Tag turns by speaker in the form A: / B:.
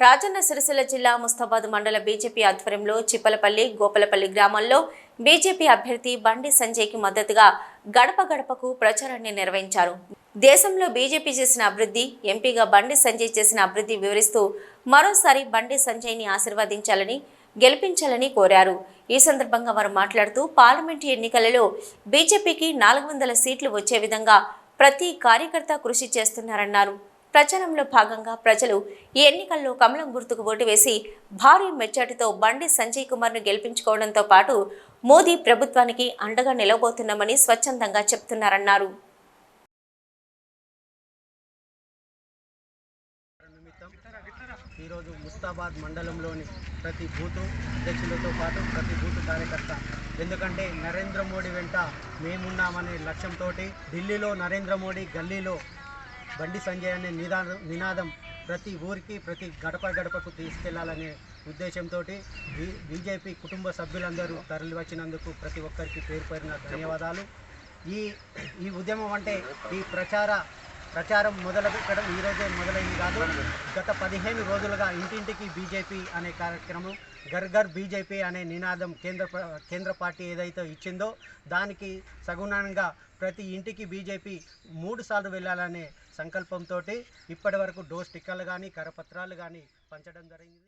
A: రాజన్న సిరిసిల్ల జిల్లా ముస్తాబాద్ మండల బీజేపీ ఆధ్వర్యంలో చిప్పలపల్లి గోపలపల్లి గ్రామాల్లో బీజేపీ అభ్యర్థి బండి సంజయ్కి మద్దతుగా గడప గడపకు ప్రచారాన్ని నిర్వహించారు. దేశంలో బీజేపీ చేసిన అభివృద్ధి ఎంపీగా బండి సంజయ్ చేసిన అభివృద్ధి వివరిస్తూ మరోసారి బండి సంజయ్ని ఆశీర్వదించాలని గెలిపించాలని కోరారు. ఈ సందర్భంగా వారు మాట్లాడుతూ పార్లమెంటు ఎన్నికలలో బీజేపీకి నాలుగు వందల సీట్లు వచ్చే విధంగా ప్రతి కార్యకర్త కృషి చేస్తున్నారన్నారు. ప్రచారంలో భాగంగా ప్రజలు ఈ ఎన్నికల్లో కమలం గుర్తుకు ఓటు వేసి భారీ మెచ్చటితో బండి సంజయ్ కుమార్ను గెలిపించుకోవడంతో పాటు మోదీ ప్రభుత్వానికి అండగా నిలవబోతున్నామని స్వచ్ఛందంగా చెప్తున్నారన్నారు.
B: ఈరోజు ముస్తాబాద్ మండలంలోని ప్రతి బూతు అధ్యక్షులతో పాటు ప్రతి బూతు కార్యకర్త. ఎందుకంటే నరేంద్ర మోడీ వెంట మేమున్నామనే లక్ష్యంతో ఢిల్లీలో నరేంద్ర మోడీ గల్లీలో బండి సంజయ్ అనే నినాదం నినాదం ప్రతి ఊరికి ప్రతి గడప గడపకు తీసుకెళ్ళాలనే ఉద్దేశంతో బీజేపీ కుటుంబ సభ్యులందరూ తరలి వచ్చినందుకు ప్రతి ఒక్కరికి పేరు ధన్యవాదాలు. ఈ ఈ ఉద్యమం అంటే ఈ ప్రచార ప్రచారం మొదలు పెట్టడం ఈరోజే మొదలైంది కాదు. గత పదిహేను రోజులుగా ఇంటింటికి బీజేపీ అనే కార్యక్రమం గర్గర్ బీజేపీ అనే నినాదం కేంద్ర కేంద్ర పార్టీ ఏదైతే ఇచ్చిందో దానికి సగుణంగా ప్రతి ఇంటికి బీజేపీ మూడు సార్లు వెళ్ళాలనే సంకల్పంతో ఇప్పటి వరకు డోర్ స్టిక్కర్లు కానీ కరపత్రాలు కానీ పంచడం జరిగింది.